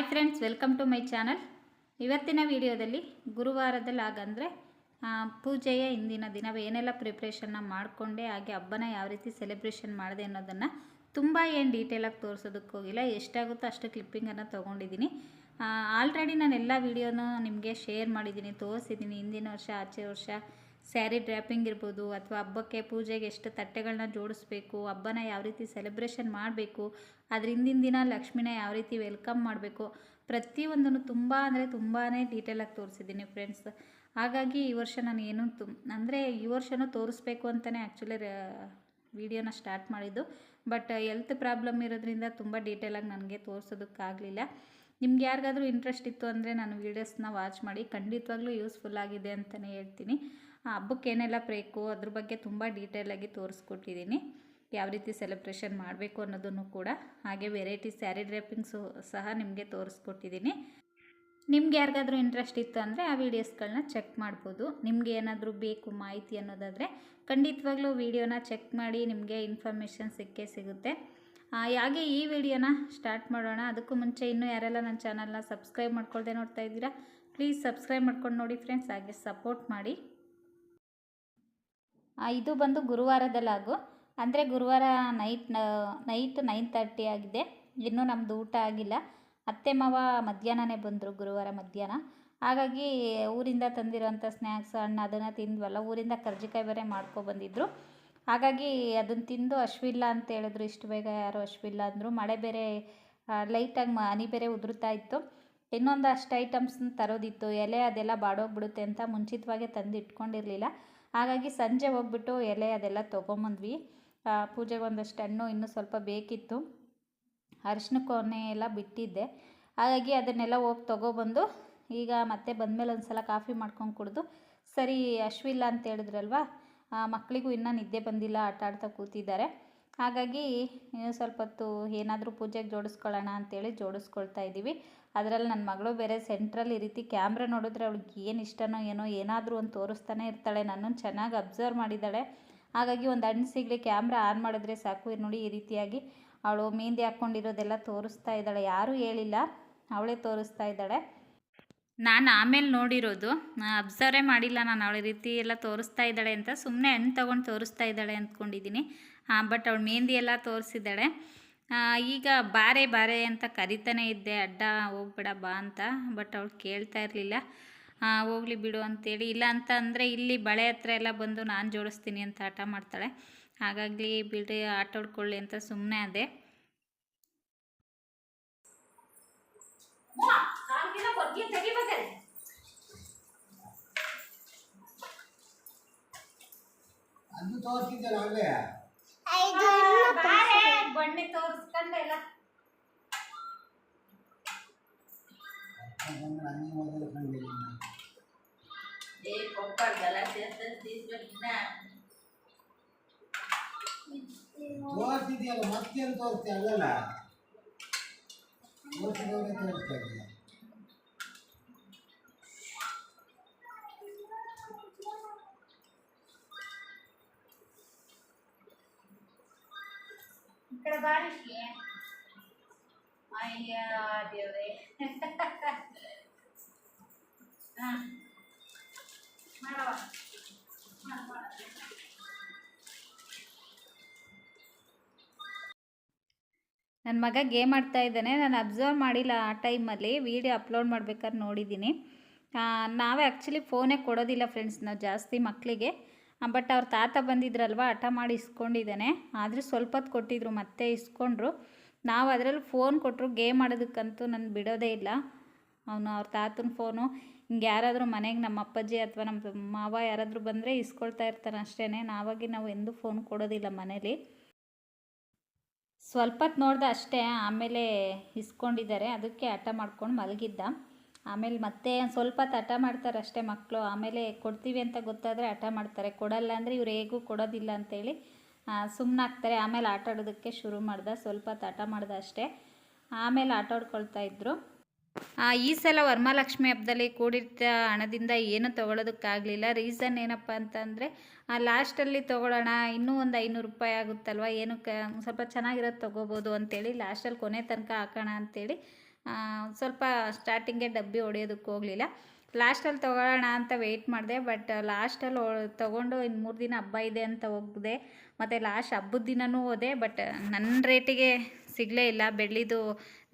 Hi friends welcome to my channel ಇವತ್ತಿನ ವಿಡಿಯೋದಲ್ಲಿ ಗುರುವಾರದಲ್ಲಿ ಹಾಗಂದರೆ ಪೂಜೆಯ ಇಂದಿನ ದಿನ ಏನೆಲ್ಲ ಪ್ರಿಪ್ರೇಷನ್ನ ಮಾಡಿಕೊಂಡೆ, ಹಾಗೆ ಹಬ್ಬನ ಯಾವ ರೀತಿ ಸೆಲೆಬ್ರೇಷನ್ ಮಾಡಿದೆ ಅನ್ನೋದನ್ನು ತುಂಬ ಏನು ಡೀಟೇಲಾಗಿ ತೋರಿಸೋದಕ್ಕೆ ಹೋಗಿಲ್ಲ. ಎಷ್ಟಾಗುತ್ತೋ ಅಷ್ಟು ಕ್ಲಿಪ್ಪಿಂಗನ್ನು ತೊಗೊಂಡಿದ್ದೀನಿ. ಆಲ್ರೆಡಿ ನಾನು ಎಲ್ಲ ವೀಡಿಯೋನೂ ನಿಮಗೆ ಶೇರ್ ಮಾಡಿದ್ದೀನಿ, ತೋರಿಸಿದ್ದೀನಿ. ಹಿಂದಿನ ವರ್ಷ, ಆಚೆ ವರ್ಷ ಸ್ಯಾರಿ ಡ್ರ್ಯಾಪಿಂಗ್ ಇರ್ಬೋದು ಅಥವಾ ಹಬ್ಬಕ್ಕೆ ಪೂಜೆಗೆ ಎಷ್ಟು ತಟ್ಟೆಗಳನ್ನ ಜೋಡಿಸ್ಬೇಕು, ಹಬ್ಬನ ಯಾವ ರೀತಿ ಸೆಲೆಬ್ರೇಷನ್ ಮಾಡಬೇಕು, ಅದ್ರ ಹಿಂದಿನ ದಿನ ಲಕ್ಷ್ಮಿನ ಯಾವ ರೀತಿ ವೆಲ್ಕಮ್ ಮಾಡಬೇಕು, ಪ್ರತಿಯೊಂದನ್ನು ತುಂಬ ಅಂದರೆ ತುಂಬಾ ಡೀಟೇಲಾಗಿ ತೋರಿಸಿದ್ದೀನಿ ಫ್ರೆಂಡ್ಸ್ ಹಾಗಾಗಿ ಈ ವರ್ಷ ನಾನು ಏನು ತುಮ್, ಅಂದರೆ ಈ ವರ್ಷನೂ ತೋರಿಸ್ಬೇಕು ಅಂತಲೇ ಆ್ಯಕ್ಚುಲಿ ವಿಡಿಯೋನ ಸ್ಟಾರ್ಟ್ ಮಾಡಿದ್ದು. ಬಟ್ ಹೆಲ್ತ್ ಪ್ರಾಬ್ಲಮ್ ಇರೋದ್ರಿಂದ ತುಂಬ ಡೀಟೇಲಾಗಿ ನನಗೆ ತೋರಿಸೋದಕ್ಕಾಗಲಿಲ್ಲ. ನಿಮ್ಗೆ ಯಾರಿಗಾದರೂ ಇಂಟ್ರೆಸ್ಟ್ ಇತ್ತು ಅಂದರೆ ನಾನು ವೀಡಿಯೋಸ್ನ ವಾಚ್ ಮಾಡಿ ಖಂಡಿತವಾಗ್ಲೂ ಯೂಸ್ಫುಲ್ ಆಗಿದೆ ಅಂತಲೇ ಹೇಳ್ತೀನಿ. ಆ ಹಬ್ಬಕ್ಕೆ ಏನೆಲ್ಲ ಬೇಕು, ಅದ್ರ ಬಗ್ಗೆ ತುಂಬ ಡೀಟೇಲಾಗಿ ತೋರಿಸ್ಕೊಟ್ಟಿದ್ದೀನಿ ಯಾವ ರೀತಿ ಸೆಲೆಬ್ರೇಷನ್ ಮಾಡಬೇಕು ಅನ್ನೋದನ್ನು ಕೂಡ ಹಾಗೆ ವೆರೈಟಿ ಸ್ಯಾರಿ ಡ್ರೆಪ್ಪಿಂಗ್ಸು ಸಹ ನಿಮಗೆ ತೋರಿಸ್ಕೊಟ್ಟಿದ್ದೀನಿ ನಿಮ್ಗೆ ಯಾರಿಗಾದ್ರೂ ಇಂಟ್ರೆಸ್ಟ್ ಇತ್ತು ಅಂದರೆ ಆ ವಿಡಿಯೋಸ್ಗಳನ್ನ ಚೆಕ್ ಮಾಡ್ಬೋದು. ನಿಮಗೆ ಏನಾದರೂ ಬೇಕು ಮಾಹಿತಿ ಅನ್ನೋದಾದರೆ ಖಂಡಿತವಾಗ್ಲೂ ವೀಡಿಯೋನ ಚೆಕ್ ಮಾಡಿ ನಿಮಗೆ ಇನ್ಫಾರ್ಮೇಷನ್ ಸಿಕ್ಕೇ ಸಿಗುತ್ತೆ. ಹಾಗೆ ಈ ವಿಡಿಯೋನ ಸ್ಟಾರ್ಟ್ ಮಾಡೋಣ. ಅದಕ್ಕೂ ಮುಂಚೆ ಇನ್ನೂ ಯಾರೆಲ್ಲ ನನ್ನ ಚಾನಲ್ನ ಸಬ್ಸ್ಕ್ರೈಬ್ ಮಾಡ್ಕೊಳ್ದೆ ನೋಡ್ತಾ ಇದ್ದೀರಾ ಪ್ಲೀಸ್ ಸಬ್ಸ್ಕ್ರೈಬ್ ಮಾಡ್ಕೊಂಡು ನೋಡಿ ಫ್ರೆಂಡ್ಸ್ ಹಾಗೆ ಸಪೋರ್ಟ್ ಮಾಡಿ. ಇದು ಬಂದು ಗುರುವಾರದಲ್ಲಾಗು. ಅಂದರೆ ಗುರುವಾರ ನೈಟ್ ನೈಟ್ ನೈನ್ ತರ್ಟಿ ಆಗಿದೆ. ಇನ್ನೂ ನಮ್ಮದು ಊಟ ಆಗಿಲ್ಲ. ಅತ್ತೆ, ಮಾವ ಮಧ್ಯಾಹ್ನನೇ ಬಂದರು ಗುರುವಾರ ಮಧ್ಯಾಹ್ನ. ಹಾಗಾಗಿ ಊರಿಂದ ತಂದಿರುವಂಥ ಸ್ನ್ಯಾಕ್ಸ್ ಹಣ್ಣು ಅದನ್ನು ತಿಂದ್ವಲ್ಲ, ಊರಿಂದ ಕರ್ಜಿಕಾಯಿ ಬೇರೆ ಮಾಡ್ಕೊಬಂದಿದ್ರು ಹಾಗಾಗಿ ಅದನ್ನು ತಿಂದು ಅಶ್ವಿಲ್ಲ ಅಂತ ಹೇಳಿದ್ರು. ಇಷ್ಟು ಬೇಗ ಯಾರು ಅಶ್ವಿಲ್ಲ ಅಂದರು. ಮಳೆ ಬೇರೆ ಲೈಟಾಗಿ ಹನಿ ಬೇರೆ ಉದುರುತ್ತಾ ಇತ್ತು. ಇನ್ನೊಂದು ಅಷ್ಟು ಐಟಮ್ಸ್ನ ತರೋದಿತ್ತು. ಎಲೆ ಅದೆಲ್ಲ ಬಾಡೋಗ್ಬಿಡುತ್ತೆ ಅಂತ ಮುಂಚಿತವಾಗೇ ತಂದು ಇಟ್ಕೊಂಡಿರಲಿಲ್ಲ ಹಾಗಾಗಿ ಸಂಜೆ ಹೋಗ್ಬಿಟ್ಟು ಎಲೆ ಅದೆಲ್ಲ ತೊಗೊಂಬಂದ್ವಿ. ಪೂಜೆಗೆ ಒಂದಷ್ಟು ಹಣ್ಣು ಇನ್ನೂ ಸ್ವಲ್ಪ ಬೇಕಿತ್ತು. ಅರಿಶಿನ ಕೊನೆ ಎಲ್ಲ ಬಿಟ್ಟಿದ್ದೆ. ಹಾಗಾಗಿ ಅದನ್ನೆಲ್ಲ ಹೋಗಿ ತೊಗೊಬಂದು ಈಗ ಮತ್ತೆ ಬಂದಮೇಲೆ ಒಂದು ಸಲ ಕಾಫಿ ಮಾಡ್ಕೊಂಡು ಕುಡಿದು, ಸರಿ ಅಶ್ವಿಲ್ಲ ಅಂತ ಹೇಳಿದ್ರಲ್ವಾ ಮಕ್ಕಳಿಗೂ ಇನ್ನೂ ನಿದ್ದೆ ಬಂದಿಲ್ಲ, ಆಟ ಆಡ್ತಾ ಕೂತಿದ್ದಾರೆ. ಹಾಗಾಗಿ ಸ್ವಲ್ಪ ಹೊತ್ತು ಏನಾದರೂ ಪೂಜೆಗೆ ಜೋಡಿಸ್ಕೊಳ್ಳೋಣ ಅಂತೇಳಿ ಜೋಡಿಸ್ಕೊಳ್ತಾ ಇದ್ದೀವಿ. ಅದರಲ್ಲಿ ನನ್ನ ಮಗಳು ಬೇರೆ ಸೆಂಟ್ರಲ್ಲಿ ಈ ರೀತಿ ಕ್ಯಾಮ್ರ ನೋಡಿದ್ರೆ ಅವಳಿಗೆ ಏನು ಇಷ್ಟನೋ ಏನೋ ಏನಾದರೂ ಒಂದು ತೋರಿಸ್ತಾನೆ ಇರ್ತಾಳೆ ನನ್ನನ್ನು ಚೆನ್ನಾಗಿ ಅಬ್ಸರ್ವ್ ಮಾಡಿದ್ದಾಳೆ. ಹಾಗಾಗಿ ಒಂದು ಹಣ್ಣು ಸಿಗಲಿ ಕ್ಯಾಮ್ರ ಆನ್ ಮಾಡಿದ್ರೆ ಸಾಕು. ನೋಡಿ ಈ ರೀತಿಯಾಗಿ ಅವಳು ಮೆಹಂದಿ ಹಾಕ್ಕೊಂಡಿರೋದೆಲ್ಲ ತೋರಿಸ್ತಾ ಇದ್ದಾಳೆ. ಯಾರೂ ಹೇಳಿಲ್ಲ, ಅವಳೇ ತೋರಿಸ್ತಾ ಇದ್ದಾಳೆ. ನಾನು ಆಮೇಲೆ ನೋಡಿರೋದು ಅಬ್ಸರ್ವೇ ಮಾಡಿಲ್ಲ, ನಾನು ಅವಳ ರೀತಿ ಎಲ್ಲ ತೋರಿಸ್ತಾ ಇದ್ದಾಳೆ ಅಂತ ಸುಮ್ಮನೆ ಹಣ್ಣು ತೊಗೊಂಡು ತೋರಿಸ್ತಾ ಇದ್ದಾಳೆ ಅಂದ್ಕೊಂಡಿದ್ದೀನಿ ಬಟ್ ಅವಳು ಮೆಹಂದಿ ಎಲ್ಲ ತೋರಿಸಿದ್ದಾಳೆ. ಈಗ ಬಾರೆ ಬಾರೆ ಅಂತ ಕರಿತಾನೆ ಇದ್ದೆ ಅಡ್ಡ ಹೋಗ್ಬೇಡ ಬಾ ಅಂತ ಬಟ್ ಅವಳು ಕೇಳ್ತಾ ಇರಲಿಲ್ಲ. ಹೋಗ್ಲಿ ಬಿಡು ಅಂತೇಳಿ. ಇಲ್ಲ ಅಂತ ಅಂದರೆ ಇಲ್ಲಿ ಬಳೆ ಹತ್ರ ಎಲ್ಲ ಬಂದು ನಾನು ಜೋಡಿಸ್ತೀನಿ ಅಂತ ಆಟ ಮಾಡ್ತಾಳೆ. ಹಾಗಾಗಿ ಬಿಡಿ ಆಟ ಆಡ್ಕೊಳ್ಳಿ ಅಂತ ಸುಮ್ಮನೆ ಅದೇ ಅದು ತೋರಿಸಿದ್ದಲ್ಲ ಅಲ್ಲೇ ಬಣ್ಣೆ ತೋರಿಸ್ಕೊಂಡೆಲ್ಲ ಹಂಗೆ ಮೊದಲು ಕಂಡಿಲ್ಲ ತೋರಿಸಿದ್ಯಲ್ಲ ಮತ್ತೇನು ತೋರಿಸ್ತೀಯ ಅಲ್ಲಲ್ಲ ತೋರಿಸಿದವರೇ ತೋರಿಸ್ತಾ ಇದೆಯಾ ಕಡೆ ಬಾರಿ ಅಯ್ಯ. ನನ್ನ ಮಗ ಗೇಮ್ ಆಡ್ತಾ ಇದ್ದಾನೆ. ನಾನು ಅಬ್ಸರ್ವ್ ಮಾಡಿಲ್ಲ ಆ ಟೈಮಲ್ಲಿ. ವೀಡಿಯೋ ಅಪ್ಲೋಡ್ ಮಾಡ್ಬೇಕಾದ್ರೆ ನೋಡಿದ್ದೀನಿ. ನಾವೇ ಆ್ಯಕ್ಚುಲಿ ಫೋನೇ ಕೊಡೋದಿಲ್ಲ ಫ್ರೆಂಡ್ಸ್ ನಾವು ಜಾಸ್ತಿ ಮಕ್ಕಳಿಗೆ ಬಟ್ ಅವ್ರ ತಾತ ಬಂದಿದ್ರಲ್ವ, ಹಠ ಮಾಡಿ ಇಸ್ಕೊಂಡಿದ್ದಾನೆ. ಆದರೆ ಸ್ವಲ್ಪ ಹೊತ್ತು ಕೊಟ್ಟಿದ್ರು, ಮತ್ತೆ ಇಸ್ಕೊಂಡ್ರು. ನಾವು ಅದರಲ್ಲಿ ಫೋನ್ ಕೊಟ್ಟರು ಗೇಮ್ ಆಡೋದಕ್ಕಂತೂ ನಾನು ಬಿಡೋದೇ ಇಲ್ಲ. ಅವನು, ಅವ್ರ ತಾತನ ಫೋನು ಹಿಂಗೆ ಯಾರಾದರೂ ಮನೆಗೆ ನಮ್ಮ ಅಪ್ಪಾಜಿ ಅಥವಾ ನಮ್ಮ ಮಾವ ಯಾರಾದರೂ ಬಂದರೆ ಇಸ್ಕೊಳ್ತಾ ಇರ್ತಾನೆ ಅಷ್ಟೇ ನಾವಾಗಿ ನಾವು ಎಂದೂ ಫೋನ್ ಕೊಡೋದಿಲ್ಲ ಮನೇಲಿ. ಸ್ವಲ್ಪ ನೋಡ್ದೆ ಅಷ್ಟೇ, ಆಮೇಲೆ ಇಸ್ಕೊಂಡಿದ್ದಾರೆ. ಅದಕ್ಕೆ ಹಠ ಮಾಡ್ಕೊಂಡು ಮಲಗಿದ್ದ. ಆಮೇಲೆ ಮತ್ತೆ ಸ್ವಲ್ಪ ಹಠ ಮಾಡ್ತಾರೆ ಅಷ್ಟೇ ಮಕ್ಕಳು ಆಮೇಲೆ ಕೊಡ್ತೀವಿ ಅಂತ ಗೊತ್ತಾದರೆ ಹಠ ಮಾಡ್ತಾರೆ. ಕೊಡಲ್ಲ ಅಂದರೆ ಇವ್ರು ಹೇಗೂ ಕೊಡೋದಿಲ್ಲ ಅಂತೇಳಿ ಸುಮ್ಮನಾಗ್ತಾರೆ ಆಮೇಲೆ ಆಟ ಆಡೋದಕ್ಕೆ ಶುರು ಮಾಡ್ದೆ. ಸ್ವಲ್ಪ ಹಠ ಮಾಡ್ದೆ ಅಷ್ಟೇ. ಆಮೇಲೆ ಆಟ ಆಡ್ಕೊಳ್ತಾ ಇದ್ರು. ಈ ಸಲ ವರಮಹಾಲಕ್ಷ್ಮಿ ಹಬ್ಬದಲ್ಲಿ ಕೂಡಿರ್ತ ಹಣದಿಂದ ಏನು ತೊಗೊಳೋದಕ್ಕಾಗಲಿಲ್ಲ. ರೀಸನ್ ಏನಪ್ಪ ಅಂತಂದರೆ ಲಾಸ್ಟಲ್ಲಿ ತೊಗೊಳ್ಳೋಣ, ಇನ್ನೂ ಒಂದು ಐನೂರು ರೂಪಾಯಿ ಆಗುತ್ತಲ್ವ ಒಂದ್ ಸ್ವಲ್ಪ ಚೆನ್ನಾಗಿರೋದು ತೊಗೋಬೋದು ಅಂತೇಳಿ ಲಾಸ್ಟಲ್ಲಿ ಕೊನೆ ತನಕ ಹಾಕೋಣ ಅಂತೇಳಿ ಸ್ವಲ್ಪ ಸ್ಟಾರ್ಟಿಂಗೆ ಡಬ್ಬಿ ಹೊಡೆಯೋದಕ್ಕೆ ಹೋಗಲಿಲ್ಲ. ಲಾಸ್ಟಲ್ಲಿ ತೊಗೊಳ್ಳೋಣ ಅಂತ ವೆಯ್ಟ್ ಮಾಡಿದೆ ಬಟ್ ಲಾಸ್ಟಲ್ಲಿ ತೊಗೊಂಡು ಇನ್ನು ಮೂರು ದಿನ ಹಬ್ಬ ಇದೆ ಅಂತ ಹೋಗಿದೆ. ಮತ್ತು ಲಾಸ್ಟ್ ಹಬ್ಬದ ದಿನವೂ ಹೋದೆ ಬಟ್ ನನ್ನ ರೇಟಿಗೆ ಸಿಗಲೇ ಇಲ್ಲ. ಬೆಳ್ಳಿದು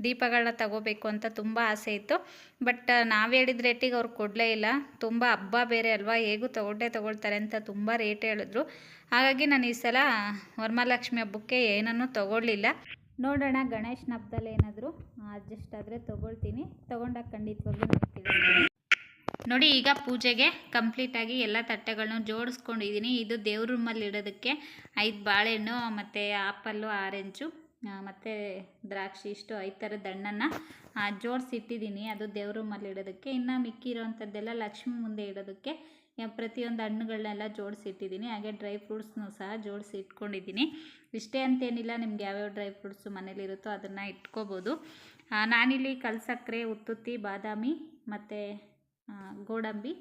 ದೀಪಗಳನ್ನ ತಗೋಬೇಕು ಅಂತ ತುಂಬ ಆಸೆ ಇತ್ತು. ಬಟ್ ನಾವು ಹೇಳಿದ ರೇಟಿಗೆ ಅವ್ರು ಕೊಡಲೇ ಇಲ್ಲ. ತುಂಬ ಹಬ್ಬ ಬೇರೆ ಅಲ್ವಾ, ಹೇಗೂ ತೊಗೊಂಡೇ ತೊಗೊಳ್ತಾರೆ ಅಂತ ತುಂಬ ರೇಟ್ ಹೇಳಿದ್ರು. ಹಾಗಾಗಿ ನಾನು ಈ ಸಲ ವರಮಹಾಲಕ್ಷ್ಮಿ ಹಬ್ಬಕ್ಕೆ ಏನನ್ನೂ ತೊಗೊಳ್ಳಿಲ್ಲ. ನೋಡೋಣ ಗಣೇಶನ ಹಬ್ಬದಲ್ಲಿ ಏನಾದರೂ ಅಡ್ಜಸ್ಟ್ ಆದರೆ ತೊಗೊಳ್ತೀನಿ. ತೊಗೊಂಡಾಗ ಖಂಡಿತವಾಗ್ಲೂ ನೋಡ್ತೀನಿ. ನೋಡಿ, ಈಗ ಪೂಜೆಗೆ ಕಂಪ್ಲೀಟಾಗಿ ಎಲ್ಲ ತಟ್ಟೆಗಳನ್ನೂ ಜೋಡಿಸ್ಕೊಂಡಿದ್ದೀನಿ. ಇದು ದೇವ್ರ ರೂಮಲ್ಲಿ ಇಡೋದಕ್ಕೆ ಐದು ಬಾಳೆಹಣ್ಣು, ಮತ್ತು ಆಪಲ್ಲು, ಆರೆಂಜು ಮತ್ತು ದ್ರಾಕ್ಷಿ ಇಷ್ಟು ಐದು ಥರದ ಹಣ್ಣನ್ನು ಜೋಡಿಸಿಟ್ಟಿದ್ದೀನಿ. ಅದು ದೇವ್ರ ರೂಮಲ್ಲಿ ಇಡೋದಕ್ಕೆ. ಇನ್ನು ಮಿಕ್ಕಿರೋಂಥದ್ದೆಲ್ಲ ಲಕ್ಷ್ಮಿ ಮುಂದೆ ಇಡೋದಕ್ಕೆ ಪ್ರತಿಯೊಂದು ಹಣ್ಣುಗಳನ್ನೆಲ್ಲ ಜೋಡಿಸಿಟ್ಟಿದ್ದೀನಿ. ಹಾಗೆ ಡ್ರೈ ಫ್ರೂಟ್ಸ್ನೂ ಸಹ ಜೋಡಿಸಿ ಇಟ್ಕೊಂಡಿದ್ದೀನಿ ಇಷ್ಟೇ ಅಂತೇನಿಲ್ಲ ನಿಮ್ಗೆ ಯಾವ್ಯಾವ ಡ್ರೈ ಫ್ರೂಟ್ಸು ಮನೇಲಿರುತ್ತೋ ಅದನ್ನು ಇಟ್ಕೋಬೋದು. ನಾನಿಲ್ಲಿ ಕಲ್ಸಕ್ಕರೆ ಉತ್ತುತ್ತಿ, ಬಾದಾಮಿ ಮತ್ತು ಗೋಡಂಬಿ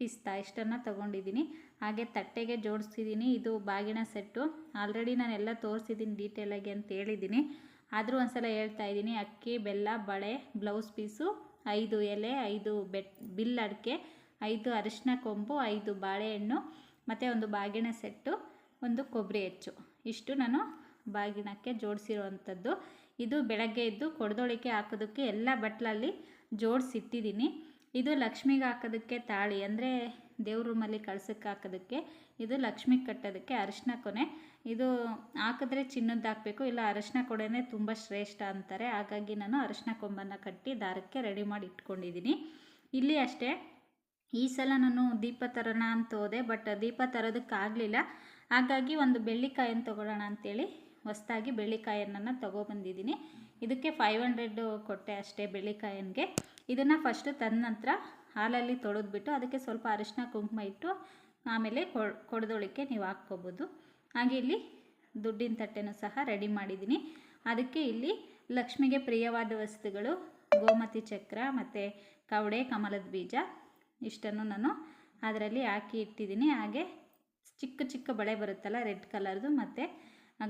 ಪಿಸ್ತಾ ಇಷ್ಟನ್ನು ತೊಗೊಂಡಿದ್ದೀನಿ. ಹಾಗೆ ತಟ್ಟೆಗೆ ಜೋಡಿಸ್ತಿದ್ದೀನಿ. ಇದು ಬಾಗಿನ ಸೆಟ್ಟು. ಆಲ್ರೆಡಿ ನಾನೆಲ್ಲ ತೋರಿಸಿದ್ದೀನಿ ಡೀಟೇಲಾಗಿ ಅಂತ ಹೇಳಿದ್ದೀನಿ. ಆದರೂ ಒಂದ್ಸಲ ಹೇಳ್ತಾ ಇದ್ದೀನಿ, ಅಕ್ಕಿ, ಬೆಲ್ಲ, ಬಳೆ ಬ್ಲೌಸ್ ಪೀಸು ಐದು ಎಲೆ, ಐದು ಬೆಟ್, ಬಿಲ್ ಅಡಿಕೆ, ಐದು ಅರಿಶಿನ ಕೊಂಬು, ಐದು ಬಾಳೆಹಣ್ಣು ಮತ್ತು ಒಂದು ಬಾಗಿನ ಸೆಟ್ಟು, ಒಂದು ಕೊಬ್ಬರಿ ಹೆಚ್ಚು. ಇಷ್ಟು ನಾನು ಬಾಗಿನಕ್ಕೆ ಜೋಡಿಸಿರುವಂಥದ್ದು. ಇದು ಬೆಳಗ್ಗೆ ಎದ್ದು ಕೊಡದೊಳಿಕೆ ಹಾಕೋದಕ್ಕೆ ಎಲ್ಲ ಬಟ್ಲಲ್ಲಿ ಜೋಡಿಸಿಟ್ಟಿದ್ದೀನಿ. ಇದು ಲಕ್ಷ್ಮಿಗೆ ಹಾಕೋದಕ್ಕೆ ತಾಳಿ, ಅಂದರೆ ದೇವ್ರ ರೂಮಲ್ಲಿ ಕಳ್ಸಕ್ಕೆ ಹಾಕೋದಕ್ಕೆ. ಇದು ಲಕ್ಷ್ಮಿಗೆ ಕಟ್ಟೋದಕ್ಕೆ ಅರಿಶಿನ ಕೊನೆ. ಇದು ಹಾಕಿದ್ರೆ ಚಿನ್ನದ್ದು ಹಾಕಬೇಕು, ಇಲ್ಲ ಅರಿಶಿನ ಕೊಡೆನೇ ತುಂಬ ಶ್ರೇಷ್ಠ ಅಂತಾರೆ. ಹಾಗಾಗಿ ನಾನು ಅರಿಶಿನ ಕೊಂಬನ್ನು ಕಟ್ಟಿ ದಾರಕ್ಕೆ ರೆಡಿ ಮಾಡಿ ಇಟ್ಕೊಂಡಿದ್ದೀನಿ. ಇಲ್ಲಿ ಅಷ್ಟೇ, ಈ ಸಲ ನಾನು ದೀಪ ತರೋಣ ಅಂತ ಹೋದೆ ಬಟ್ ದೀಪ ತರೋದಕ್ಕಾಗಲಿಲ್ಲ. ಹಾಗಾಗಿ ಒಂದು ಬೆಳ್ಳಿಕಾಯನ್ನು ತೊಗೊಳ್ಳೋಣ ಅಂತೇಳಿ ಹೊಸದಾಗಿ ಬೆಳ್ಳಿಕಾಯನ್ನು ತೊಗೊಬಂದಿದ್ದೀನಿ. ಇದಕ್ಕೆ ಫೈವ್ ಹಂಡ್ರೆಡ್ ಕೊಟ್ಟೆ ಅಷ್ಟೇ ಬೆಳ್ಳಿಕಾಯನ್ಗೆ. ಇದನ್ನು ಫಸ್ಟು ತಂದ ನಂತರ ಹಾಲಲ್ಲಿ ತೊಳೆದ್ಬಿಟ್ಟು ಅದಕ್ಕೆ ಸ್ವಲ್ಪ ಅರಿಶಿನ ಕುಂಕುಮ ಇಟ್ಟು ಆಮೇಲೆ ಕೊಡದೊಳಿಕೆ ನೀವು ಹಾಕ್ಕೋಬೋದು. ಹಾಗೆ ಇಲ್ಲಿ ದುಡ್ಡಿನ ತಟ್ಟೆನೂ ಸಹ ರೆಡಿ ಮಾಡಿದ್ದೀನಿ. ಅದಕ್ಕೆ ಇಲ್ಲಿ ಲಕ್ಷ್ಮಿಗೆ ಪ್ರಿಯವಾದ ವಸ್ತುಗಳು ಗೋಮತಿ ಚಕ್ರ ಮತ್ತು ಕವಡೆ, ಕಮಲದ ಬೀಜ ಇಷ್ಟನ್ನು ನಾನು ಅದರಲ್ಲಿ ಹಾಕಿ ಇಟ್ಟಿದ್ದೀನಿ. ಹಾಗೆ ಚಿಕ್ಕ ಚಿಕ್ಕ ಬಳೆ ಬರುತ್ತಲ್ಲ, ರೆಡ್ ಕಲರ್ದು ಮತ್ತು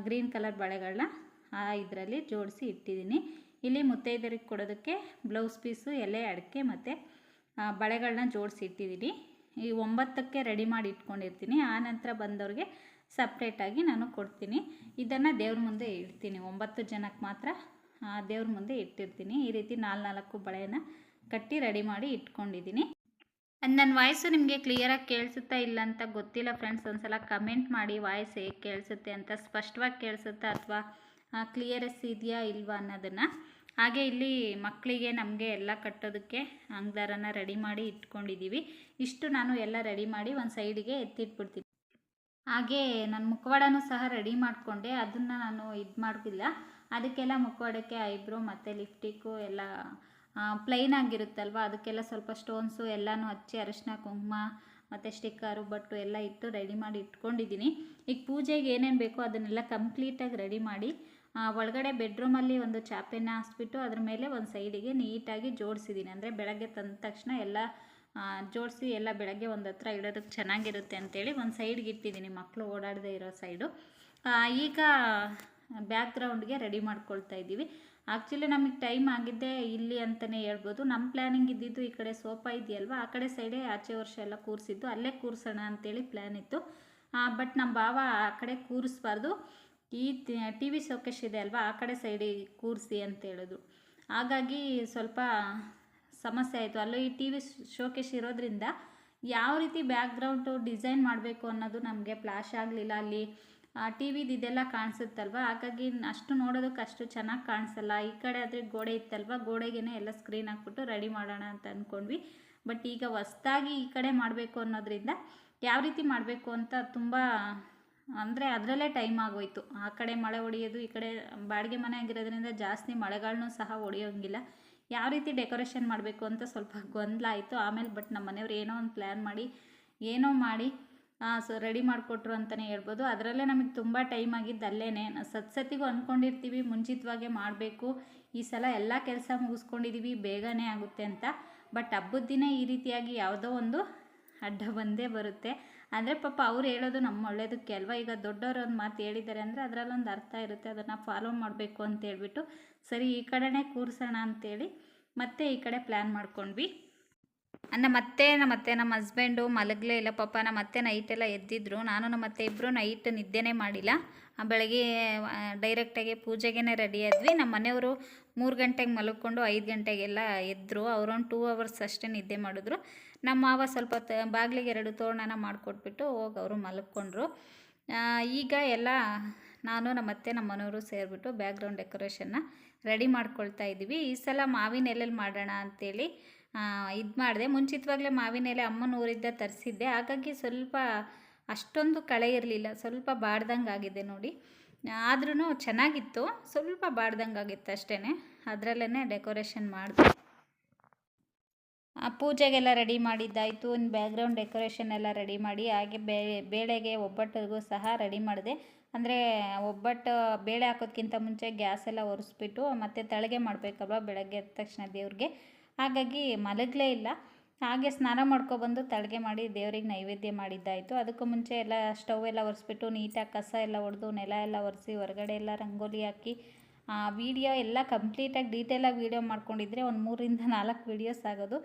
ಗ್ರೀನ್ ಕಲರ್ ಬಳೆಗಳನ್ನ ಆ, ಇದರಲ್ಲಿ ಜೋಡಿಸಿ ಇಟ್ಟಿದ್ದೀನಿ. ಇಲ್ಲಿ ಮುತ್ತೈದರಿಗೆ ಕೊಡೋದಕ್ಕೆ ಬ್ಲೌಸ್ ಪೀಸು, ಎಲೆ, ಅಡಿಕೆ ಮತ್ತು ಬಳೆಗಳನ್ನ ಜೋಡಿಸಿ ಇಟ್ಟಿದ್ದೀನಿ. ಈ ಒಂಬತ್ತಕ್ಕೆ ರೆಡಿ ಮಾಡಿ ಇಟ್ಕೊಂಡಿರ್ತೀನಿ. ಆ ನಂತರ ಬಂದವ್ರಿಗೆ ಸಪ್ರೇಟಾಗಿ ನಾನು ಕೊಡ್ತೀನಿ. ಇದನ್ನು ದೇವ್ರ ಮುಂದೆ ಇಡ್ತೀನಿ. ಒಂಬತ್ತು ಜನಕ್ಕೆ ಮಾತ್ರ ದೇವ್ರ ಮುಂದೆ ಇಟ್ಟಿರ್ತೀನಿ. ಈ ರೀತಿ ನಾಲ್ಕು ನಾಲ್ಕು ಬಳೆನ ಕಟ್ಟಿ ರೆಡಿ ಮಾಡಿ ಇಟ್ಕೊಂಡಿದ್ದೀನಿ. ನನ್ನ ವಾಯ್ಸು ನಿಮಗೆ ಕ್ಲಿಯರಾಗಿ ಕೇಳಿಸುತ್ತಾ ಇಲ್ಲ ಅಂತ ಗೊತ್ತಿಲ್ಲ ಫ್ರೆಂಡ್ಸ್ ಒಂದ್ಸಲ ಕಮೆಂಟ್ ಮಾಡಿ ವಾಯ್ಸ್ ಹೇಗೆ ಕೇಳಿಸುತ್ತೆ ಅಂತ ಸ್ಪಷ್ಟವಾಗಿ ಕೇಳಿಸುತ್ತಾ ಅಥವಾ ಕ್ಲಿಯರೆಸ್ ಇದೆಯಾ ಇಲ್ವಾ ಅನ್ನೋದನ್ನು. ಹಾಗೆ ಇಲ್ಲಿ ಮಕ್ಕಳಿಗೆ ನಮಗೆ ಎಲ್ಲ ಕಟ್ಟೋದಕ್ಕೆ ಅಂಗ್ದಾರನ ರೆಡಿ ಮಾಡಿ ಇಟ್ಕೊಂಡಿದ್ದೀವಿ ಇಷ್ಟು ನಾನು ಎಲ್ಲ ರೆಡಿ ಮಾಡಿ ಒಂದು ಸೈಡಿಗೆ ಎತ್ತಿಟ್ಬಿಡ್ತೀನಿ. ಹಾಗೆ ನನ್ನ ಮುಖವಾಡನೂ ಸಹ ರೆಡಿ ಮಾಡಿಕೊಂಡೆ. ಅದನ್ನು ನಾನು ಇದು ಮಾಡ್ತಿಲ್ಲ ಅದಕ್ಕೆಲ್ಲ ಮುಖವಾಡಕ್ಕೆ ಐಬ್ರೋ ಮತ್ತು ಲಿಪ್ಟಿಕ್ಕು ಎಲ್ಲ ಪ್ಲೈನ್ ಆಗಿರುತ್ತಲ್ವ? ಅದಕ್ಕೆಲ್ಲ ಸ್ವಲ್ಪ ಸ್ಟೋನ್ಸು ಎಲ್ಲನೂ ಹಚ್ಚಿ ಅರಿಶಿನ ಕುಂಕುಮ ಮತ್ತು ಸ್ಟಿಕ್ಕರು ಬಟ್ಟು ಎಲ್ಲ ಇಟ್ಟು ರೆಡಿ ಮಾಡಿ ಇಟ್ಕೊಂಡಿದ್ದೀನಿ. ಈಗ ಪೂಜೆಗೆ ಏನೇನು ಬೇಕೋ ಅದನ್ನೆಲ್ಲ ಕಂಪ್ಲೀಟಾಗಿ ರೆಡಿ ಮಾಡಿ ಒಳಗಡೆ ಬೆಡ್ರೂಮಲ್ಲಿ ಒಂದು ಚಾಪೆನ ಹಾಸ್ಬಿಟ್ಟು ಅದ್ರ ಮೇಲೆ ಒಂದು ಸೈಡಿಗೆ ನೀಟಾಗಿ ಜೋಡಿಸಿದ್ದೀನಿ. ಅಂದರೆ ಬೆಳಗ್ಗೆ ತಂದ ತಕ್ಷಣ ಎಲ್ಲ ಜೋಡಿಸಿ ಎಲ್ಲ ಬೆಳಗ್ಗೆ ಒಂದು ಹತ್ರ ಇಡೋದಕ್ಕೆ ಚೆನ್ನಾಗಿರುತ್ತೆ ಅಂತೇಳಿ ಒಂದು ಸೈಡ್ಗೆ ಇಟ್ಟಿದ್ದೀನಿ. ಮಕ್ಕಳು ಓಡಾಡದೇ ಇರೋ ಸೈಡು ಈಗ ಬ್ಯಾಕ್ ಗ್ರೌಂಡ್ಗೆ ರೆಡಿ ಮಾಡ್ಕೊಳ್ತಾ ಇದ್ದೀವಿ. ಆ್ಯಕ್ಚುಲಿ ನಮಗೆ ಟೈಮ್ ಆಗಿದ್ದೆ ಇಲ್ಲಿ ಅಂತಲೇ ಹೇಳ್ಬೋದು. ನಮ್ಮ ಪ್ಲ್ಯಾನಿಂಗ್ ಇದ್ದಿದ್ದು ಈ ಕಡೆ ಸೋಫಾ ಇದೆಯಲ್ವ? ಆ ಕಡೆ ಸೈಡೇ ಆಚೆ ವರ್ಷ ಎಲ್ಲ ಕೂರಿಸಿದ್ದು. ಅಲ್ಲೇ ಕೂರಿಸೋಣ ಅಂತೇಳಿ ಪ್ಲ್ಯಾನ್ ಇತ್ತು. ಬಟ್ ನಮ್ಮ ಭಾವ ಆ ಕಡೆ ಕೂರಿಸ್ಬಾರ್ದು. ಈ ಟಿ ವಿ ಶೋಕೇಶ್ ಇದೆ ಅಲ್ವಾ? ಆ ಕಡೆ ಸೈಡಿಗೆ ಕೂರಿಸಿ ಅಂತ ಹೇಳಿದ್ರು ಹಾಗಾಗಿ ಸ್ವಲ್ಪ ಸಮಸ್ಯೆ ಆಯಿತು. ಅಲ್ಲೂ ಈ ಟಿ ವಿ ಶೋಕೇಶ್ ಇರೋದ್ರಿಂದ ಯಾವ ರೀತಿ ಬ್ಯಾಕ್ಗ್ರೌಂಡು ಡಿಸೈನ್ ಮಾಡಬೇಕು ಅನ್ನೋದು ನಮಗೆ ಫ್ಲಾಶ್ ಆಗಲಿಲ್ಲ ಅಲ್ಲಿ. ಟಿ ವಿದು ಇದೆಲ್ಲ ಕಾಣಿಸುತ್ತಲ್ವ? ಹಾಗಾಗಿ ಅಷ್ಟು ನೋಡೋದಕ್ಕೆ ಅಷ್ಟು ಚೆನ್ನಾಗಿ ಕಾಣಿಸಲ್ಲ. ಈ ಕಡೆ ಆದರೆ ಗೋಡೆ ಇತ್ತಲ್ವ? ಗೋಡೆಗೇ ಎಲ್ಲ ಸ್ಕ್ರೀನ್ ಹಾಕ್ಬಿಟ್ಟು ರೆಡಿ ಮಾಡೋಣ ಅಂತ ಅಂದ್ಕೊಂಡ್ವಿ ಬಟ್ ಈಗ ಹೊಸ್ದಾಗಿ ಈ ಕಡೆ ಮಾಡಬೇಕು ಅನ್ನೋದ್ರಿಂದ ಯಾವ ರೀತಿ ಮಾಡಬೇಕು ಅಂತ ತುಂಬ, ಅಂದರೆ ಅದರಲ್ಲೇ ಟೈಮ್ ಆಗೋಯ್ತು. ಆ ಕಡೆ ಮಳೆ ಹೊಡೆಯೋದು ಈ ಕಡೆ ಬಾಡಿಗೆ ಮನೆ ಆಗಿರೋದ್ರಿಂದ ಜಾಸ್ತಿ ಮಳೆಗಳನ್ನೂ ಸಹ ಹೊಡೆಯೋಂಗಿಲ್ಲ ಯಾವ ರೀತಿ ಡೆಕೋರೇಷನ್ ಮಾಡಬೇಕು ಅಂತ ಸ್ವಲ್ಪ ಗೊಂದಲ ಆಯಿತು ಆಮೇಲೆ ಬಟ್ ನಮ್ಮ ಮನೆಯವ್ರು ಏನೋ ಒಂದು ಪ್ಲ್ಯಾನ್ ಮಾಡಿ, ಏನೋ ಮಾಡಿ ಸೊ ರೆಡಿ ಮಾಡಿಕೊಟ್ರು ಅಂತಲೇ ಹೇಳ್ಬೋದು. ಅದರಲ್ಲೇ ನಮಗೆ ತುಂಬ ಟೈಮ್ ಆಗಿದ್ದು ಅಲ್ಲೇ ಸತ್ಸತಿಗೂ ಅಂದ್ಕೊಂಡಿರ್ತೀವಿ ಮುಂಚಿತವಾಗೇ ಮಾಡಬೇಕು. ಈ ಸಲ ಎಲ್ಲ ಕೆಲಸ ಮುಗಿಸ್ಕೊಂಡಿದ್ದೀವಿ ಬೇಗನೆ ಆಗುತ್ತೆ ಅಂತ. ಬಟ್ ಹಬ್ಬದ ದಿನ ಈ ರೀತಿಯಾಗಿ ಯಾವುದೋ ಒಂದು ಅಡ್ಡ ಬಂದೇ ಬರುತ್ತೆ. ಅಂದರೆ ಪಾಪ ಅವ್ರು ಹೇಳೋದು ನಮ್ಮ ಒಳ್ಳೇದಕ್ಕೆ ಅಲ್ವಾ ಈಗ ದೊಡ್ಡವರು ಒಂದು ಮಾತು ಹೇಳಿದ್ದಾರೆ ಅಂದರೆ ಅದರಲ್ಲೊಂದು ಅರ್ಥ ಇರುತ್ತೆ. ಅದನ್ನು ಫಾಲೋ ಮಾಡಬೇಕು ಅಂತ ಹೇಳ್ಬಿಟ್ಟು, ಸರಿ ಈ ಕಡೆನೇ ಕೂರಿಸೋಣ ಅಂತೇಳಿ ಮತ್ತೆ ಈ ಕಡೆ ಪ್ಲ್ಯಾನ್ ಮಾಡ್ಕೊಂಡ್ವಿ. ನಮ್ಮ ಅತ್ತೆ ನಮ್ಮ ಅತ್ತೆ, ನಮ್ಮ ಹಸ್ಬೆಂಡು ಮಲಗಲೇ ಇಲ್ಲ, ಪಾಪ ಅತ್ತೆ ನೈಟೆಲ್ಲ ಎದ್ದಿದ್ರು. ನಾನು ನಮ್ಮ ಅತ್ತೆ ಇಬ್ಬರು ನೈಟ್ ನಿದ್ದೆನೇ ಮಾಡಿಲ್ಲ. ಬೆಳಗ್ಗೆ ಡೈರೆಕ್ಟಾಗಿ ಪೂಜೆಗೆ ರೆಡಿ ಆದ್ವಿ. ನಮ್ಮ ಮನೆಯವರು ಮೂರು ಗಂಟೆಗೆ ಮಲಗ್ಕೊಂಡು ಐದು ಗಂಟೆಗೆಲ್ಲ ಎದ್ದರು ಅವರೊಂದು ಟೂ ಅವರ್ಸ್ ಅಷ್ಟೇ ನಿದ್ದೆ ಮಾಡಿದ್ರು. ನಮ್ಮ ಮಾವ ಸ್ವಲ್ಪ ಬಾಗಿಲಿಗೆ ಎರಡು ತೋರಣನ ಮಾಡಿಕೊಟ್ಬಿಟ್ಟು ಹೋಗಿ ಅವರು ಮಲಗ್ಕೊಂಡ್ರು. ಈಗ ಎಲ್ಲ ನಾನು, ನಮ್ಮ ಅತ್ತೆ, ನಮ್ಮ ಮನೆಯವರು ಸೇರಿಬಿಟ್ಟು ಬ್ಯಾಕ್ಗ್ರೌಂಡ್ ಡೆಕೋರೇಷನ್ನ ರೆಡಿ ಮಾಡ್ಕೊಳ್ತಾ ಇದ್ದೀವಿ ಈ ಸಲ ಮಾವಿನ ಎಲ್ಲೆಲ್ಲಿ ಮಾಡೋಣ ಅಂತೇಳಿ ಇದು ಮಾಡಿದೆ. ಮುಂಚಿತವಾಗಲೇ ಮಾವಿನ ಎಲೆ ಅಮ್ಮನ ಊರಿದ್ದ ತರಿಸಿದ್ದೆ. ಹಾಗಾಗಿ ಸ್ವಲ್ಪ ಅಷ್ಟೊಂದು ಕಳೆ ಇರಲಿಲ್ಲ. ಸ್ವಲ್ಪ ಬಾಡ್ದಂಗೆ ಆಗಿದೆ ನೋಡಿ. ಆದ್ರೂ ಚೆನ್ನಾಗಿತ್ತು. ಸ್ವಲ್ಪ ಬಾಡ್ದಂಗೆ ಆಗಿತ್ತು ಅಷ್ಟೇ ಅದರಲ್ಲೇ ಡೆಕೋರೇಷನ್ ಮಾಡಿದೆ. ಪೂಜೆಗೆಲ್ಲ ರೆಡಿ ಮಾಡಿದ್ದಾಯಿತು. ಇನ್ನು ಬ್ಯಾಕ್ಗ್ರೌಂಡ್ ಡೆಕೋರೇಷನ್ ಎಲ್ಲ ರೆಡಿ ಮಾಡಿ, ಹಾಗೆ ಬೇಳೆಗೆ ಒಬ್ಬಟ್ಟಿಗೂ ಸಹ ರೆಡಿ ಮಾಡಿದೆ. ಅಂದರೆ ಒಬ್ಬಟ್ಟು ಬೇಳೆ ಹಾಕೋದ್ಕಿಂತ ಮುಂಚೆ ಗ್ಯಾಸ್ ಎಲ್ಲ ಒರೆಸ್ಬಿಟ್ಟು ಮತ್ತು ತಳಗೆ ಮಾಡಬೇಕಲ್ವ ಬೆಳಗ್ಗೆ ಎದ್ದ ತಕ್ಷಣ ದೇವ್ರಿಗೆ. ಹಾಗಾಗಿ ಮಲಗಲೇ ಇಲ್ಲ. ಹಾಗೆ ಸ್ನಾನ ಮಾಡ್ಕೊಬಂದು ತಳಗೆ ಮಾಡಿ ದೇವರಿಗೆ ನೈವೇದ್ಯ ಮಾಡಿದ್ದಾಯಿತು. ಅದಕ್ಕೂ ಮುಂಚೆ ಎಲ್ಲ ಸ್ಟವ್ ಎಲ್ಲ ಒರೆಸ್ಬಿಟ್ಟು ನೀಟಾಗಿ ಕಸ ಎಲ್ಲ ಹೊಡೆದು ನೆಲ ಎಲ್ಲ ಒರೆಸಿ ಹೊರಗಡೆ ಎಲ್ಲ ರಂಗೋಲಿ ಹಾಕಿ, ಆ ವಿಡಿಯೋ ಎಲ್ಲ ಕಂಪ್ಲೀಟಾಗಿ ಡೀಟೇಲಾಗಿ ವೀಡಿಯೋ ಮಾಡ್ಕೊಂಡಿದ್ರೆ ಒಂದು ಮೂರಿಂದ ನಾಲ್ಕು ವೀಡಿಯೋಸ್ ಆಗೋದು.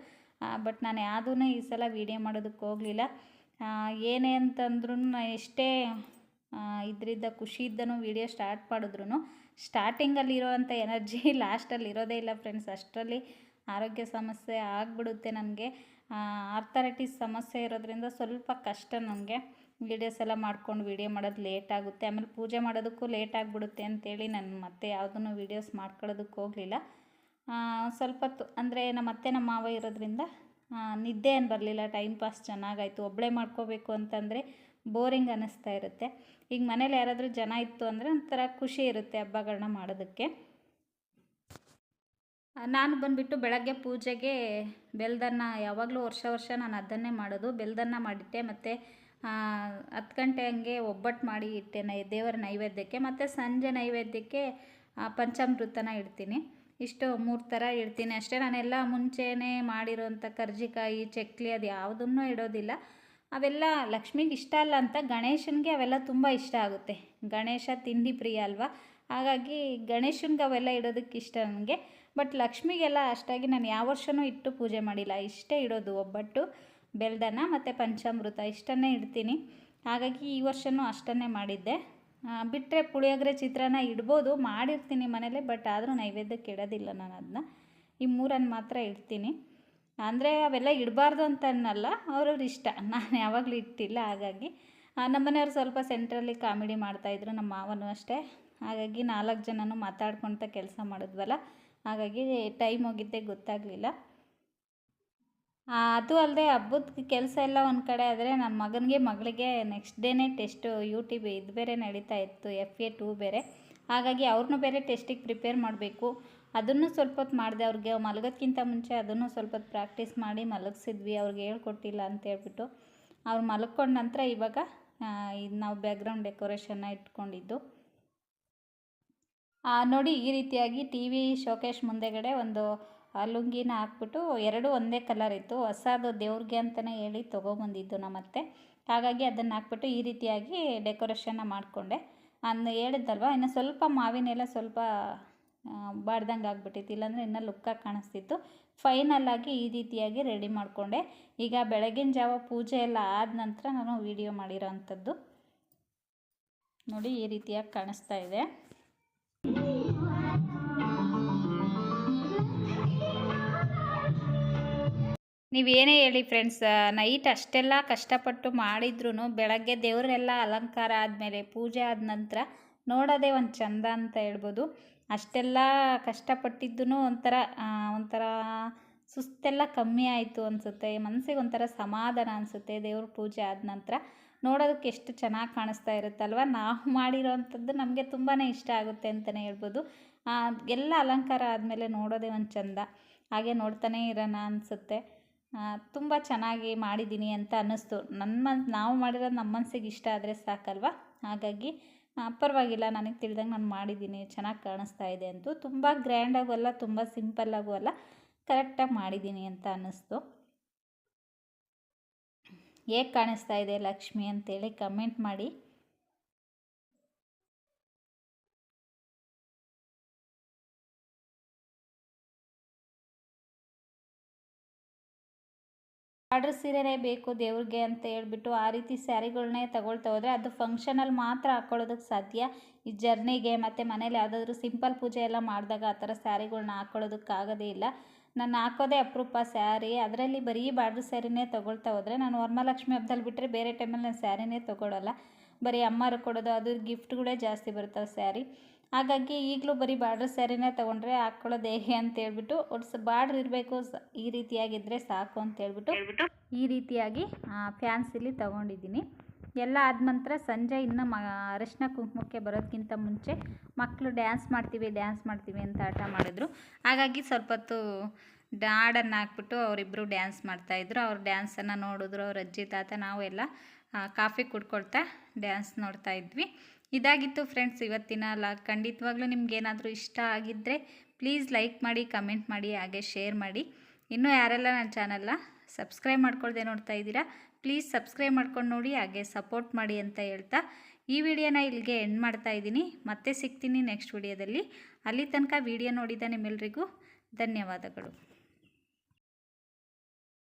ಬಟ್ ನಾನು ಯಾವುದೂ ಈ ಸಲ ವೀಡಿಯೋ ಮಾಡೋದಕ್ಕೆ ಹೋಗಲಿಲ್ಲ. ಏನೇ ಅಂತಂದ್ರೂ ಎಷ್ಟೇ ಇದರಿಂದ ಖುಷಿ ಇದ್ದನು ವೀಡಿಯೋ ಸ್ಟಾರ್ಟ್ ಮಾಡಿದ್ರು ಸ್ಟಾರ್ಟಿಂಗಲ್ಲಿ ಇರೋವಂಥ ಎನರ್ಜಿ ಲಾಸ್ಟಲ್ಲಿ ಇರೋದೇ ಇಲ್ಲ ಫ್ರೆಂಡ್ಸ್ ಅಷ್ಟರಲ್ಲಿ ಆರೋಗ್ಯ ಸಮಸ್ಯೆ ಆಗಿಬಿಡುತ್ತೆ ನನಗೆ. ಆರ್ಥರೈಟಿಸ್ ಸಮಸ್ಯೆ ಇರೋದ್ರಿಂದ ಸ್ವಲ್ಪ ಕಷ್ಟ ನನಗೆ. ವೀಡಿಯೋಸ್ ಎಲ್ಲ ಮಾಡ್ಕೊಂಡು ವೀಡಿಯೋ ಮಾಡೋದು ಲೇಟ್ ಆಗುತ್ತೆ. ಆಮೇಲೆ ಪೂಜೆ ಮಾಡೋದಕ್ಕೂ ಲೇಟ್ ಆಗಿಬಿಡುತ್ತೆ ಅಂತೇಳಿ ನಾನು ಮತ್ತೆ ಯಾವುದನ್ನು ವೀಡಿಯೋಸ್ ಮಾಡ್ಕೊಳ್ಳೋದಕ್ಕೆ ಹೋಗಲಿಲ್ಲ. ಸ್ವಲ್ಪ ತು, ಅಂದರೆ ನಮ್ಮ ಅತ್ತೆ, ನಮ್ಮ ಮಾವ ಇರೋದ್ರಿಂದ ನಿದ್ದೆ ಏನು ಬರಲಿಲ್ಲ. ಟೈಮ್ ಪಾಸ್ ಚೆನ್ನಾಗಾಯಿತು. ಒಬ್ಬಳೇ ಮಾಡ್ಕೋಬೇಕು ಅಂತಂದರೆ ಬೋರಿಂಗ್ ಅನ್ನಿಸ್ತಾ ಇರುತ್ತೆ. ಈಗ ಮನೇಲಿ ಯಾರಾದರೂ ಜನ ಇತ್ತು ಅಂದರೆ ಒಂಥರ ಖುಷಿ ಇರುತ್ತೆ ಹಬ್ಬಗಳನ್ನ ಮಾಡೋದಕ್ಕೆ. ನಾನು ಬಂದುಬಿಟ್ಟು ಬೆಳಗ್ಗೆ ಪೂಜೆಗೆ ಬೆಲ್ದನ್ನ ಯಾವಾಗಲೂ ವರ್ಷ ವರ್ಷ ನಾನು ಅದನ್ನೇ ಮಾಡೋದು. ಬೆಲ್ದನ್ನ ಮಾಡಿಟ್ಟೆ ಮತ್ತು ಹತ್ತು ಗಂಟೆ ಹಂಗೆ ಒಬ್ಬಟ್ಟು ಮಾಡಿ ಇಟ್ಟೆ ನೈ, ದೇವರ ನೈವೇದ್ಯಕ್ಕೆ. ಮತ್ತು ಸಂಜೆ ನೈವೇದ್ಯಕ್ಕೆ ಪಂಚಾಮೃತನ ಇಡ್ತೀನಿ. ಇಷ್ಟು ಮೂರು ಥರ ಇಡ್ತೀನಿ ಅಷ್ಟೇ. ನಾನೆಲ್ಲ ಮುಂಚೆನೇ ಮಾಡಿರೋಂಥ ಕರ್ಜಿಕಾಯಿ, ಚಕ್ಲಿ ಅದು ಯಾವುದನ್ನೂ ಇಡೋದಿಲ್ಲ. ಅವೆಲ್ಲ ಲಕ್ಷ್ಮಿಗೆ ಇಷ್ಟ ಅಲ್ಲ ಅಂತ ಗಣೇಶನಿಗೆ ಅವೆಲ್ಲ ತುಂಬ ಇಷ್ಟ ಆಗುತ್ತೆ. ಗಣೇಶ ತಿಂಡಿ ಪ್ರಿಯ ಅಲ್ವಾ? ಹಾಗಾಗಿ ಗಣೇಶನಿಗೆ ಅವೆಲ್ಲ ಇಡೋದಕ್ಕೆ ಇಷ್ಟ ನನಗೆ. ಬಟ್ ಲಕ್ಷ್ಮಿಗೆಲ್ಲ ಅಷ್ಟಾಗಿ ನಾನು ಯಾವ ವರ್ಷವೂ ಇಟ್ಟು ಪೂಜೆ ಮಾಡಿಲ್ಲ. ಇಷ್ಟೇ ಇಡೋದು ಒಬ್ಬಟ್ಟು, ಬೆಲ್ದನ ಮತ್ತು ಪಂಚಾಮೃತ ಇಷ್ಟನ್ನೇ ಇಡ್ತೀನಿ. ಹಾಗಾಗಿ ಈ ವರ್ಷವೂ ಅಷ್ಟನ್ನೇ ಮಾಡಿದ್ದೆ. ಬಿಟ್ಟರೆ ಪುಳಿಯೋಗರೆ ಚಿತ್ರಾನ್ನ ಇಡ್ಬೋದು, ಮಾಡಿರ್ತೀನಿ ಮನೇಲಿ, ಬಟ್ ಆದರೂ ನೈವೇದ್ಯಕ್ಕೆ ಇಡೋದಿಲ್ಲ ನಾನು ಅದನ್ನ ಈ ಮೂರನ್ನು ಮಾತ್ರ ಇಡ್ತೀನಿ. ಅಂದರೆ ಅವೆಲ್ಲ ಇಡಬಾರ್ದು ಅಂತ ಅನ್ನಲ್ಲ ಅವ್ರವ್ರ ಇಷ್ಟ. ನಾನು ಯಾವಾಗಲೂ ಇಟ್ಟಿಲ್ಲ, ಹಾಗಾಗಿ. ನಮ್ಮ ಮನೆಯವ್ರು ಸ್ವಲ್ಪ ಸೆಂಟ್ರಲ್ಲಿ ಕಾಮಿಡಿ ಮಾಡ್ತಾಯಿದ್ರು ನಮ್ಮ ಮಾವನು ಅಷ್ಟೇ. ಹಾಗಾಗಿ ನಾಲ್ಕು ಜನನೂ ಮಾತಾಡ್ಕೊಳ್ತಾ ಕೆಲಸ ಮಾಡಿದ್ವಲ್ಲ. ಹಾಗಾಗಿ ಟೈಮ್ ಹೋಗಿದ್ದೆ ಗೊತ್ತಾಗಲಿಲ್ಲ. ಅದು ಅಲ್ಲದೆ ಹಬ್ಬದ ಕೆಲಸ ಎಲ್ಲ ಒಂದು ಕಡೆ ಆದರೆ ನನ್ನ ಮಗನಿಗೆ ಮಗಳಿಗೆ ನೆಕ್ಸ್ಟ್ ಡೇನೇ ಟೆಸ್ಟು ಯು ಟಿ ಬಿ ಇದು ಬೇರೆ ನಡೀತಾ ಇತ್ತು ಎಫ್ ಎ ಟೂ ಬೇರೆ. ಹಾಗಾಗಿ ಅವ್ರನ್ನೂ ಬೇರೆ ಟೆಸ್ಟಿಗೆ ಪ್ರಿಪೇರ್ ಮಾಡಬೇಕು. ಅದನ್ನು ಸ್ವಲ್ಪ ಹೊತ್ತು ಮಾಡಿದೆ ಅವ್ರಿಗೆ ಮಲಗೋದ್ಕಿಂತ ಮುಂಚೆ ಅದನ್ನು ಸ್ವಲ್ಪ ಹೊತ್ತು ಪ್ರಾಕ್ಟೀಸ್ ಮಾಡಿ ಮಲಗಿಸಿದ್ವಿ, ಅವ್ರಿಗೆ ಹೇಳ್ಕೊಟ್ಟಿಲ್ಲ ಅಂತ ಹೇಳ್ಬಿಟ್ಟು. ಅವ್ರು ಮಲಗ್ಕೊಂಡ ನಂತರ ಇವಾಗ ಇದು ನಾವು ಬ್ಯಾಕ್ಗ್ರೌಂಡ್ ಡೆಕೋರೇಷನ್ನ ಇಟ್ಕೊಂಡಿದ್ದು. ನೋಡಿ, ಈ ರೀತಿಯಾಗಿ ಟಿ ವಿ ಶೋಕೇಶ್ ಮುಂದೆಗಡೆ ಒಂದು ಲುಂಗಿನ ಹಾಕ್ಬಿಟ್ಟು ಎರಡು ಒಂದೇ ಕಲರ್ ಇತ್ತು. ಹೊಸದು ದೇವ್ರಿಗೆ ಅಂತಲೇ ಹೇಳಿ ತೊಗೊಬಂದಿದ್ದು ನಮ್ಮತ್ತೆ ಹಾಗಾಗಿ ಅದನ್ನು ಹಾಕ್ಬಿಟ್ಟು ಈ ರೀತಿಯಾಗಿ ಡೆಕೋರೇಷನ್ನ ಮಾಡಿಕೊಂಡೆ. ನಾನು ಹೇಳಿದ್ದಲ್ವ ಇನ್ನು ಸ್ವಲ್ಪ ಮಾವಿನೆಲ್ಲ ಸ್ವಲ್ಪ ಬಾಡ್ದಂಗೆ ಆಗ್ಬಿಟ್ಟಿತ್ತು. ಇಲ್ಲಾಂದರೆ ಇನ್ನೂ ಲುಕ್ಕಾಗಿ ಕಾಣಿಸ್ತಿತ್ತು. ಫೈನಲ್ ಆಗಿ ಈ ರೀತಿಯಾಗಿ ರೆಡಿ ಮಾಡಿಕೊಂಡೆ. ಈಗ ಬೆಳಗಿನ ಜಾವ ಪೂಜೆ ಎಲ್ಲ ಆದ ನಂತರ ನಾನು ವಿಡಿಯೋ ಮಾಡಿರೋ ಅಂಥದ್ದು. ನೋಡಿ, ಈ ರೀತಿಯಾಗಿ ಕಾಣಿಸ್ತಾ ಇದೆ. ನೀವೇನೇ ಹೇಳಿ ಫ್ರೆಂಡ್ಸ್ ನೈಟ್ ಅಷ್ಟೆಲ್ಲ ಕಷ್ಟಪಟ್ಟು ಮಾಡಿದ್ರೂ ಬೆಳಗ್ಗೆ ದೇವರೆಲ್ಲ ಅಲಂಕಾರ ಆದಮೇಲೆ ಪೂಜೆ ಆದ ನಂತರ ನೋಡೋದೇ ಒಂದು ಚಂದ ಅಂತ ಹೇಳ್ಬೋದು. ಅಷ್ಟೆಲ್ಲ ಕಷ್ಟಪಟ್ಟಿದ್ದು ಒಂಥರ ಒಂಥರ ಸುಸ್ತೆಲ್ಲ ಕಮ್ಮಿ ಆಯಿತು ಅನಿಸುತ್ತೆ. ಮನಸ್ಸಿಗೆ ಒಂಥರ ಸಮಾಧಾನ ಅನಿಸುತ್ತೆ ದೇವ್ರ ಪೂಜೆ ಆದ ನಂತರ. ನೋಡೋದಕ್ಕೆ ಎಷ್ಟು ಚೆನ್ನಾಗಿ ಕಾಣಿಸ್ತಾ ಇರುತ್ತಲ್ವ? ನಾವು ಮಾಡಿರೋವಂಥದ್ದು ನಮಗೆ ತುಂಬಾ ಇಷ್ಟ ಆಗುತ್ತೆ ಅಂತಲೇ ಹೇಳ್ಬೋದು. ಎಲ್ಲ ಅಲಂಕಾರ ಆದಮೇಲೆ ನೋಡೋದೇ ಒಂದು ಚಂದ. ಹಾಗೆ ನೋಡ್ತಾನೇ ಇರೋಣ ಅನಿಸುತ್ತೆ. ತುಂಬ ಚೆನ್ನಾಗಿ ಮಾಡಿದ್ದೀನಿ ಅಂತ ಅನ್ನಿಸ್ತು. ನನ್ನ ಮನ್ ನಾವು ಮಾಡಿರೋದು ನಮ್ಮ ಮನಸ್ಸಿಗೆ ಇಷ್ಟ ಆದರೆ ಸಾಕಲ್ವ? ಹಾಗಾಗಿ ಪರವಾಗಿಲ್ಲ, ನನಗೆ ತಿಳಿದಂಗೆ ನಾನು ಮಾಡಿದ್ದೀನಿ. ಚೆನ್ನಾಗಿ ಕಾಣಿಸ್ತಾ ಇದೆ ಅಂತೂ ತುಂಬ ಗ್ರ್ಯಾಂಡಾಗೂ ಅಲ್ಲ, ತುಂಬ ಸಿಂಪಲ್ಲಾಗೂ ಅಲ್ಲ ಕರೆಕ್ಟಾಗಿ ಮಾಡಿದ್ದೀನಿ ಅಂತ ಅನ್ನಿಸ್ತು. ಹೇಗೆ ಕಾಣಿಸ್ತಾ ಇದೆ ಲಕ್ಷ್ಮಿ ಅಂತೇಳಿ ಕಮೆಂಟ್ ಮಾಡಿ. ಬಾರ್ಡ್ರ್ ಸೀರೆನೇ ಬೇಕು ದೇವ್ರಿಗೆ ಅಂತ ಹೇಳ್ಬಿಟ್ಟು ಆ ರೀತಿ ಸ್ಯಾರಿಗಳನ್ನೇ ತಗೊಳ್ತಾ ಹೋದರೆ ಅದು ಫಂಕ್ಷನಲ್ಲಿ ಮಾತ್ರ ಹಾಕ್ಕೊಳ್ಳೋದಕ್ಕೆ ಸಾಧ್ಯ. ಈ ಜರ್ನಿಗೆ ಮತ್ತು ಮನೇಲಿ ಯಾವುದಾದ್ರೂ ಸಿಂಪಲ್ ಪೂಜೆ ಎಲ್ಲ ಮಾಡಿದಾಗ ಆ ಥರ ಸ್ಯಾರಿಗಳನ್ನ ಹಾಕ್ಕೊಳ್ಳೋದಕ್ಕಾಗೋದೇ ಇಲ್ಲ. ನಾನು ಹಾಕೋದೇ ಅಪರೂಪ ಸ್ಯಾರಿ. ಅದರಲ್ಲಿ ಬರೀ ಬಾರ್ಡ್ರ್ ಸ್ಯಾರಿನೇ ತೊಗೊಳ್ತಾ ಹೋದರೆ ನಾನು ವರಮಹಾಲಕ್ಷ್ಮಿ ಹಬ್ಬದಲ್ಲಿ ಬಿಟ್ಟರೆ ಬೇರೆ ಟೈಮಲ್ಲಿ ನಾನು ಸ್ಯಾರಿನೇ ತೊಗೊಳ್ಳಲ್ಲ ಬರೀ ಅಮ್ಮರು ಕೊಡೋದು ಅದು ಗಿಫ್ಟ್ಗಳೇ ಜಾಸ್ತಿ ಬರ್ತವೆ ಸ್ಯಾರಿ. ಹಾಗಾಗಿ ಈಗಲೂ ಬರೀ ಬಾರ್ಡ್ರ್ ಸ್ಯಾರಿನೇ ತೊಗೊಂಡ್ರೆ ಹಾಕ್ಕೊಳ್ಳೋದು ಹೇಗೆ ಅಂತ ಹೇಳ್ಬಿಟ್ಟು ಒಟ್ಸ್ ಬಾರ್ಡ್ರ್ ಇರಬೇಕು ಈ ರೀತಿಯಾಗಿದ್ದರೆ ಸಾಕು ಅಂತ ಹೇಳ್ಬಿಟ್ಟು ಈ ರೀತಿಯಾಗಿ ಫ್ಯಾನ್ಸಿಲಿ ತೊಗೊಂಡಿದ್ದೀನಿ. ಎಲ್ಲ ಆದ ನಂತರ ಸಂಜೆ ಇನ್ನು ಮ ಅರಶಿನ ಕುಂಕುಮಕ್ಕೆ ಬರೋದಕ್ಕಿಂತ ಮುಂಚೆ ಮಕ್ಕಳು ಡ್ಯಾನ್ಸ್ ಮಾಡ್ತೀವಿ ಡ್ಯಾನ್ಸ್ ಮಾಡ್ತೀವಿ ಅಂತ ಆಟ ಮಾಡಿದ್ರು. ಹಾಗಾಗಿ ಸ್ವಲ್ಪ ಹೊತ್ತು ಹಾಡನ್ನು ಹಾಕ್ಬಿಟ್ಟು ಅವರಿಬ್ಬರು ಡ್ಯಾನ್ಸ್ ಮಾಡ್ತಾಯಿದ್ರು ಅವ್ರ ಡ್ಯಾನ್ಸನ್ನು ನೋಡಿದ್ರು ಅವ್ರ ಅಜ್ಜಿ ತಾತ ನಾವು ಎಲ್ಲ ಕಾಫಿ ಕುಡ್ಕೊಳ್ತಾ ಡ್ಯಾನ್ಸ್ ನೋಡ್ತಾ ಇದ್ವಿ. ಇದಾಗಿತ್ತು ಫ್ರೆಂಡ್ಸ್ ಇವತ್ತಿನ ಲಾಗ್ ಖಂಡಿತವಾಗ್ಲೂ ನಿಮ್ಗೇನಾದರೂ ಇಷ್ಟ ಆಗಿದ್ದರೆ ಪ್ಲೀಸ್ ಲೈಕ್ ಮಾಡಿ ಕಮೆಂಟ್ ಮಾಡಿ, ಹಾಗೆ ಶೇರ್ ಮಾಡಿ. ಇನ್ನೂ ಯಾರೆಲ್ಲ ನನ್ನ ಚಾನಲ್ನ ಸಬ್ಸ್ಕ್ರೈಬ್ ಮಾಡ್ಕೊಳ್ದೆ ನೋಡ್ತಾ ಇದ್ದೀರಾ ಪ್ಲೀಸ್ ಸಬ್ಸ್ಕ್ರೈಬ್ ಮಾಡ್ಕೊಂಡು ನೋಡಿ, ಹಾಗೆ ಸಪೋರ್ಟ್ ಮಾಡಿ ಅಂತ ಹೇಳ್ತಾ ಈ ವಿಡಿಯೋನ ಇಲ್ಲಿಗೆ ಎಂಡ್ ಮಾಡ್ತಾ ಇದ್ದೀನಿ. ಮತ್ತೆ ಸಿಗ್ತೀನಿ ನೆಕ್ಸ್ಟ್ ವಿಡಿಯೋದಲ್ಲಿ ಅಲ್ಲಿ ತನಕ ವಿಡಿಯೋ ನೋಡಿದ ನಿಮ್ಮೆಲ್ರಿಗೂ ಧನ್ಯವಾದಗಳು.